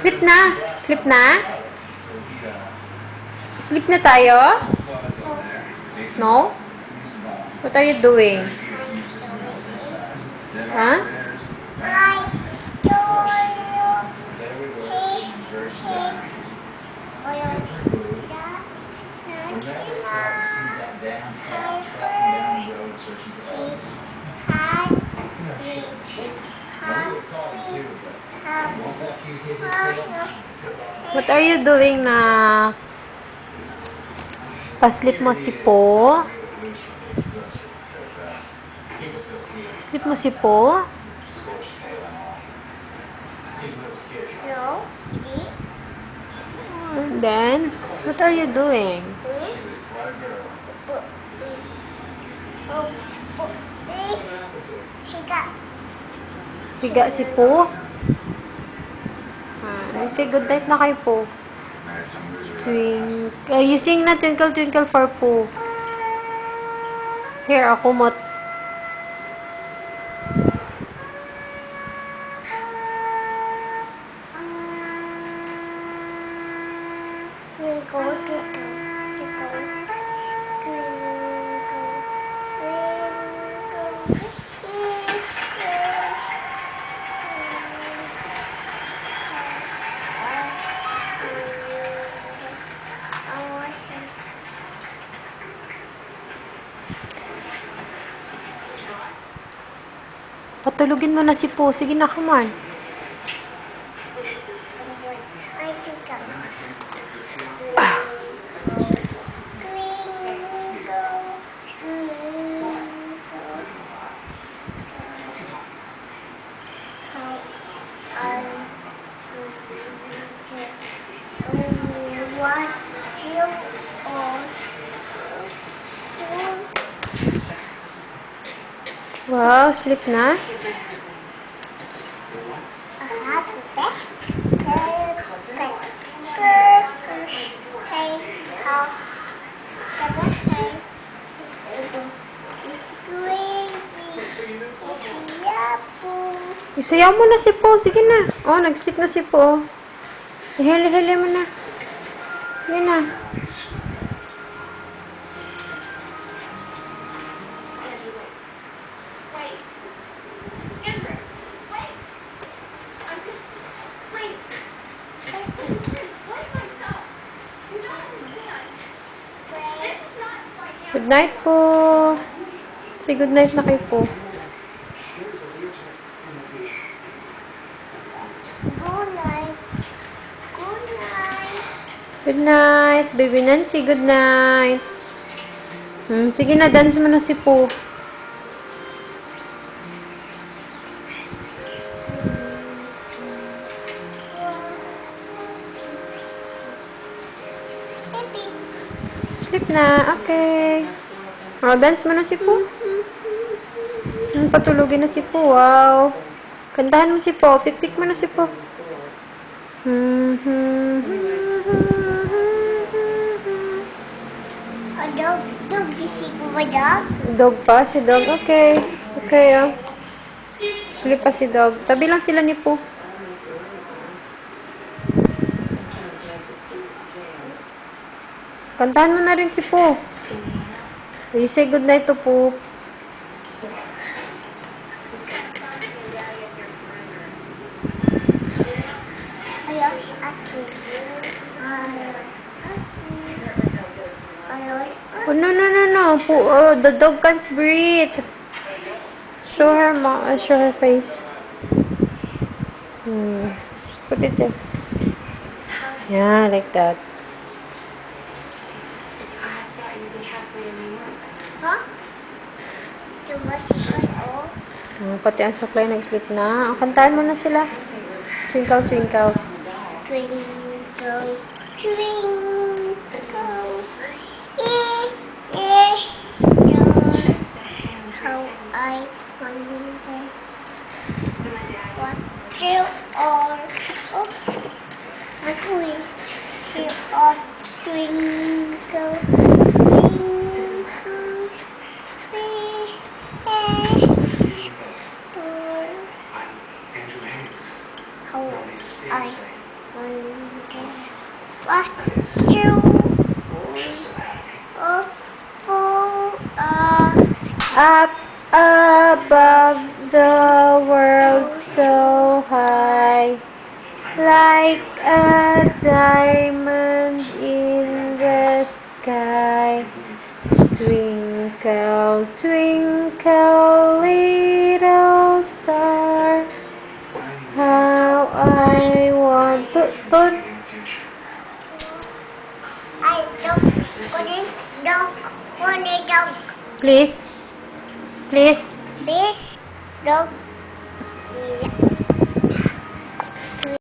Sleep na. Sleep na. Sleep na tayo? No? What are you doing? Huh? What are you doing na paslip mo si Po? Sleep mo si Po? No. And then, what are you doing? Siga. Higa si Po? Ah, say good night na kay Po. Twink, uh, you sing na Twinkle Twinkle for Po. Here, ako mo. Twinkle, twinkle, twinkle, Patulugin mo na si Po. Sige na, come on. I think I'm Wow, sleep na. Isayaw mo na si Po. Sige na. Oh, nag-sleep na si Po. Hili-hili mo na. Sige na. Night po. Say good night na kay Po. Good night. Good night. Good night, baby Nancy. Good night. Hmm, sige na, dance mo na si Po. Sleep na. Okay. Oh, dance mo na si Po. Patulogin na si Po. Wow. Kantahan mo si Po. Pipik mo na si Po. A dog. Dog. You see my dog? Dog pa? Si Dog? Okay. Okay, oh. Sleep pa si Dog. Tabi lang sila ni Po. Kantahan mo na rin si Po. You say good night to Po. Ayaw si Ate. Ayaw. Oh, no, no, no, no. Po, oh, the dog can't breathe. Show her, ma uh, show her face. Hmm. Put it there. Yeah, like that. Huh? Tumasikan oh. Oh, pati ang supply nag-sleep na. Oh, kantahan mo na sila. Twinkle, twinkle. Twinkle, twinkle, eh, eh, yun. How I wonder what you are. Oh, ako eh. You are twinkle, twinkle, eh, eh, oh. How I wonder what you oh, oh, uh, Up above the world so high, like a diamond in the sky. Twinkle, twinkle, little star, how I want to put I don't want it, don't want it, don't. Please, please. This dog